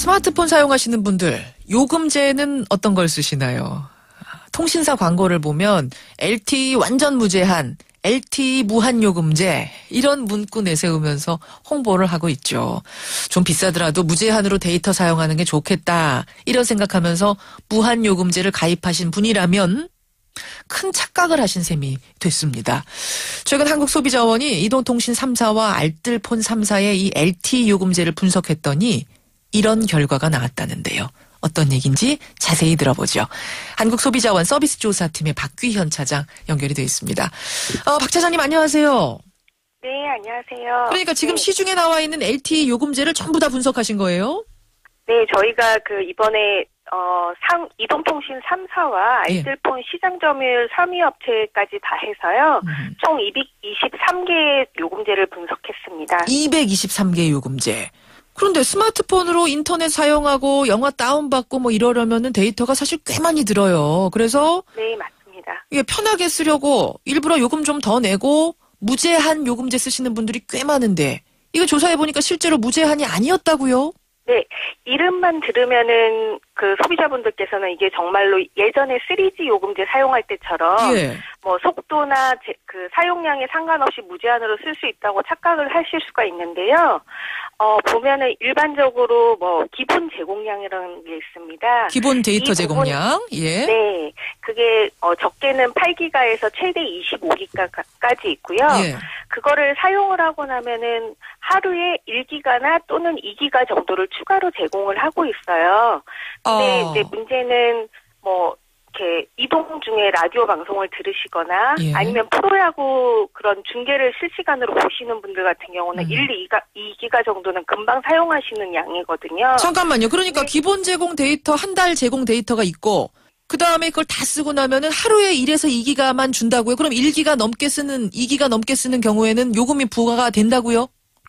스마트폰 사용하시는 분들 요금제는 어떤 걸 쓰시나요? 통신사 광고를 보면 LTE 완전 무제한, LTE 무한 요금제 이런 문구 내세우면서 홍보를 하고 있죠. 좀 비싸더라도 무제한으로 데이터 사용하는 게 좋겠다 이런 생각하면서 무한 요금제를 가입하신 분이라면 큰 착각을 하신 셈이 됐습니다. 최근 한국소비자원이 이동통신 3사와 알뜰폰 3사의 이 LTE 요금제를 분석했더니 이런 결과가 나왔다는데요. 어떤 얘기인지 자세히 들어보죠. 한국소비자원 서비스조사팀의 박귀현 차장 연결이 되어 있습니다. 어, 박 차장님 안녕하세요. 네, 안녕하세요. 그러니까 지금 네, 시중에 나와 있는 LTE 요금제를 전부 다 분석하신 거예요? 네, 저희가 그 이번에 어, 상, 이동통신 3사와 예. 알뜰폰 시장 점유율 3위 업체까지 다 해서요. 음. 총 223개의 요금제를 분석했습니다. 223개 요금제. 그런데 스마트폰으로 인터넷 사용하고 영화 다운받고 뭐 이러려면은 데이터가 사실 꽤 많이 들어요. 그래서 네, 맞습니다. 이게 편하게 쓰려고 일부러 요금 좀 더 내고 무제한 요금제 쓰시는 분들이 꽤 많은데 이거 조사해 보니까 실제로 무제한이 아니었다고요? 네, 이름만 들으면은 그 소비자분들께서는 이게 정말로 예전에 3G 요금제 사용할 때처럼 예. 뭐 속도나 제- 그 사용량에 상관없이 무제한으로 쓸 수 있다고 착각을 하실 수가 있는데요. 어, 보면은 일반적으로 뭐 기본 제공량이라는 게 있습니다. 기본 데이터 제공량. 예. 네. 그게 어, 적게는 8기가에서 최대 25기가까지 있고요. 예. 그거를 사용을 하고 나면은 하루에 1기가나 또는 2기가 정도를 추가로 제공을 하고 있어요. 근데 어. 이제 문제는 뭐 이렇게 이동 중에 라디오 방송을 들으시거나 예. 아니면 프로야구 그런 중계를 실시간으로 보시는 분들 같은 경우는 음. 1, 2기가, 2기가 정도는 금방 사용하시는 양이거든요. 잠깐만요. 그러니까 네. 기본 제공 데이터 한 달 제공 데이터가 있고 그 다음에 그걸 다 쓰고 나면은 하루에 1에서 2기가만 준다고요? 그럼 1기가 넘게 쓰는 2기가 넘게 쓰는 경우에는 요금이 부과가 된다고요?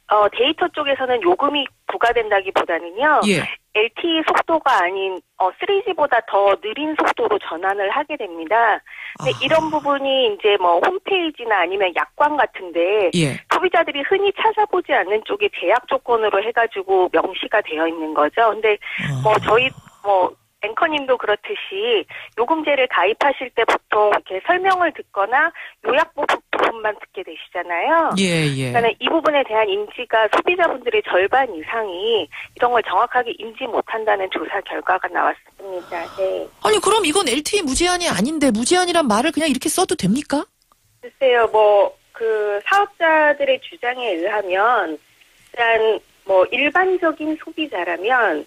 어, 데이터 쪽에서는 요금이 부과된다기보다는요. 예. LTE 속도가 아닌 어, 3G보다 더 느린 속도로 전환을 하게 됩니다. 근데 아. 이런 부분이 이제 뭐 홈페이지나 아니면 약관 같은데 예. 소비자들이 흔히 찾아보지 않는 쪽에 제약 조건으로 해가지고 명시가 되어 있는 거죠. 근데 뭐 저희 뭐 앵커님도 그렇듯이 요금제를 가입하실 때 보통 이렇게 설명을 듣거나 요약 부분- 부분만 듣게 되시잖아요. 예, 예. 그러니까 이 부분에 대한 인지가 소비자분들의 절반 이상이 이런 걸 정확하게 인지 못한다는 조사 결과가 나왔습니다. 네. 아니 그럼 이건 LTE 무제한이 아닌데 무제한이란 말을 그냥 이렇게 써도 됩니까? 글쎄요, 뭐, 그, 사업자들의 주장에 의하면, 일단, 뭐, 일반적인 소비자라면,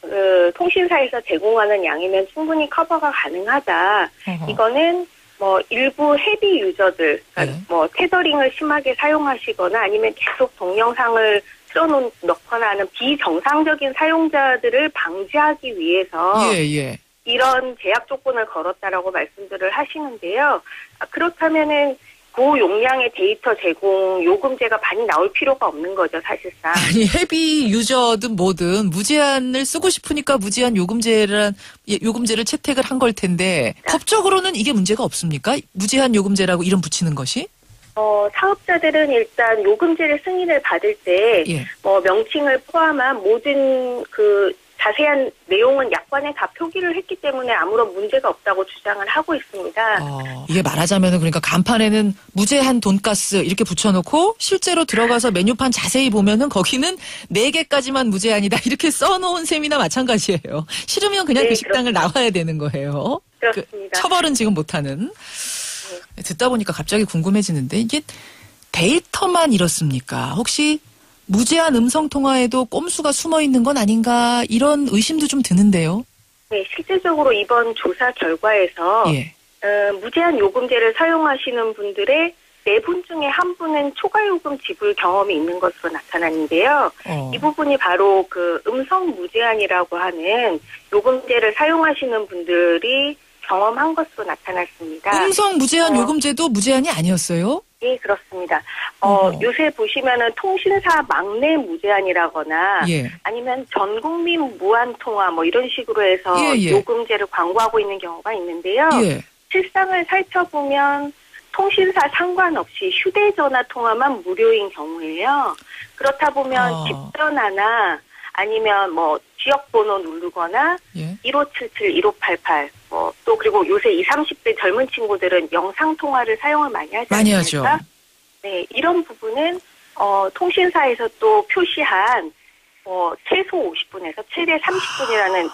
그, 통신사에서 제공하는 양이면 충분히 커버가 가능하다. 이거는, 뭐, 일부 헤비 유저들, 그러니까 네. 뭐, 테더링을 심하게 사용하시거나 아니면 계속 동영상을 틀어놓, 넣거나 하는 비정상적인 사용자들을 방지하기 위해서, 예, 예. 이런 제약 조건을 걸었다라고 말씀들을 하시는데요. 아, 그렇다면은 고용량의 데이터 제공 요금제가 많이 나올 필요가 없는 거죠, 사실상. 아니 헤비 유저든 뭐든 무제한을 쓰고 싶으니까 무제한 요금제를 예, 요금제를 채택을 한 걸 텐데 법적으로는 이게 문제가 없습니까? 무제한 요금제라고 이름 붙이는 것이? 어, 사업자들은 일단 요금제를 승인을 받을 때, 예. 뭐, 명칭을 포함한 모든 그 자세한 내용은 약관에 다 표기를 했기 때문에 아무런 문제가 없다고 주장을 하고 있습니다. 어, 이게 말하자면 은 그러니까 간판에는 무제한 돈가스 이렇게 붙여놓고 실제로 들어가서 메뉴판 자세히 보면은 거기는 네 개까지만 무제한이다 이렇게 써놓은 셈이나 마찬가지예요. 싫으면 그냥 네, 그 식당을 나와야 되는 거예요. 그 그렇습니다. 처벌은 지금 못하는. 듣다 보니까 갑자기 궁금해지는데 이게 데이터만 이렇습니까? 혹시 무제한 음성 통화에도 꼼수가 숨어 있는 건 아닌가 이런 의심도 좀 드는데요. 네, 실질적으로 이번 조사 결과에서 예. 어, 무제한 요금제를 사용하시는 분들의 네 분 중에 한 분은 초과 요금 지불 경험이 있는 것으로 나타났는데요. 어. 이 부분이 바로 그 음성 무제한이라고 하는 요금제를 사용하시는 분들이 경험한 것으로 나타났습니다. 음성 무제한 어. 요금제도 무제한이 아니었어요? 예, 그렇습니다. 어, 어허. 요새 보시면은 통신사 막내 무제한이라거나 예. 아니면 전 국민 무한 통화 뭐 이런 식으로 해서 예, 예. 요금제를 광고하고 있는 경우가 있는데요. 예. 실상을 살펴보면 통신사 상관없이 휴대전화 통화만 무료인 경우예요. 그렇다 보면 어. 집 전화나 아니면 뭐 지역 번호 누르거나 예. 1577, 1588, 뭐, 또 그리고 요새 20, 30대 젊은 친구들은 영상 통화를 사용을 많이 하지 많이 않습니까? 하죠. 네, 이런 부분은 어, 통신사에서 또 표시한 어, 최소 50분에서 최대 30분이라는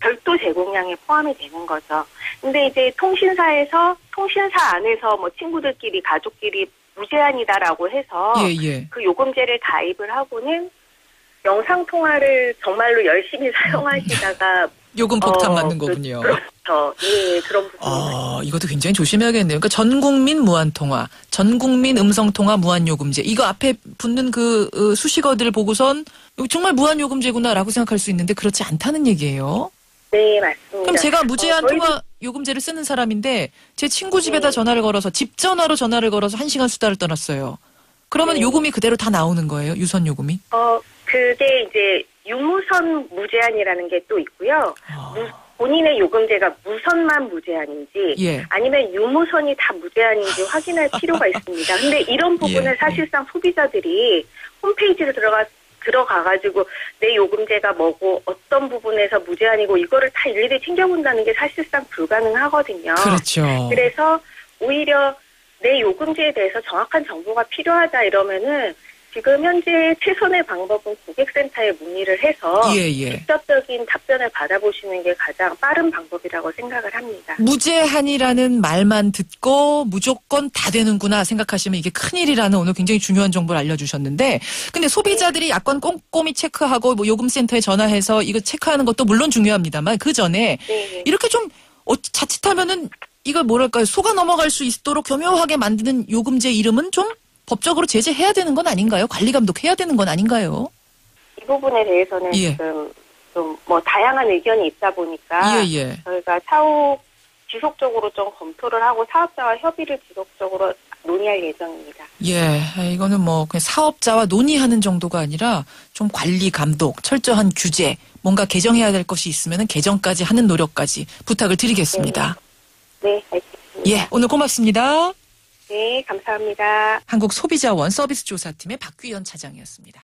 별도 제공량에 포함이 되는 거죠. 근데 이제 통신사에서 통신사 안에서 뭐 친구들끼리 가족끼리 무제한이다라고 해서 예, 예. 그 요금제를 가입을 하고는 영상 통화를 정말로 열심히 사용하시다가 요금 폭탄 어, 맞는 그- 거군요. 그렇죠. 예, 그런 부분이 아, 이것도 굉장히 조심해야겠네요. 그러니까 전 국민 무한 통화, 전 국민 음성 통화 무한 요금제. 이거 앞에 붙는 그 어, 수식어들을 보고선 정말 무한 요금제구나라고 생각할 수 있는데 그렇지 않다는 얘기예요. 네, 맞습니다. 그럼 제가 무제한 어, 저희도- 통화 요금제를 쓰는 사람인데 제 친구 집에다 네. 전화를 걸어서 집 전화로 전화를 걸어서 한 시간 수다를 떠났어요. 그러면 네. 요금이 그대로 다 나오는 거예요? 유선 요금이? 어, 그게 이제 유무선 무제한이라는 게 또 있고요. 무- 본인의 요금제가 무선만 무제한인지 예. 아니면 유무선이 다 무제한인지 확인할 필요가 있습니다. 근데 이런 부분을 예. 사실상 소비자들이 홈페이지를 들어가 들어가가지고 내 요금제가 뭐고 어떤 부분에서 무제한이고 이거를 다 일일이 챙겨본다는 게 사실상 불가능하거든요. 그렇죠. 그래서 오히려 내 요금제에 대해서 정확한 정보가 필요하다 이러면은 지금 현재 최선의 방법은 고객센터에 문의를 해서 예, 예. 직접적인 답변을 받아보시는 게 가장 빠른 방법이라고 생각을 합니다. 무제한이라는 말만 듣고 무조건 다 되는구나 생각하시면 이게 큰일이라는 오늘 굉장히 중요한 정보를 알려주셨는데 근데 소비자들이 약관 꼼꼼히 체크하고 뭐 요금센터에 전화해서 이거 체크하는 것도 물론 중요합니다만 그 전에 네. 이렇게 좀 어, 자칫하면은 이걸 뭐랄까요 속아 넘어갈 수 있도록 교묘하게 만드는 요금제 이름은 좀 법적으로 제재해야 되는 건 아닌가요? 관리 감독해야 되는 건 아닌가요? 이 부분에 대해서는 예. 지금 좀 뭐 다양한 의견이 있다 보니까 예, 예. 저희가 차후 지속적으로 좀 검토를 하고 사업자와 협의를 지속적으로 논의할 예정입니다. 예, 이거는 뭐 그냥 사업자와 논의하는 정도가 아니라 좀 관리 감독, 철저한 규제, 뭔가 개정해야 될 것이 있으면 개정까지 하는 노력까지 부탁을 드리겠습니다. 네, 알겠습니다. 예, 오늘 고맙습니다. 네, 감사합니다. 한국소비자원 서비스조사팀의 박규현 차장이었습니다.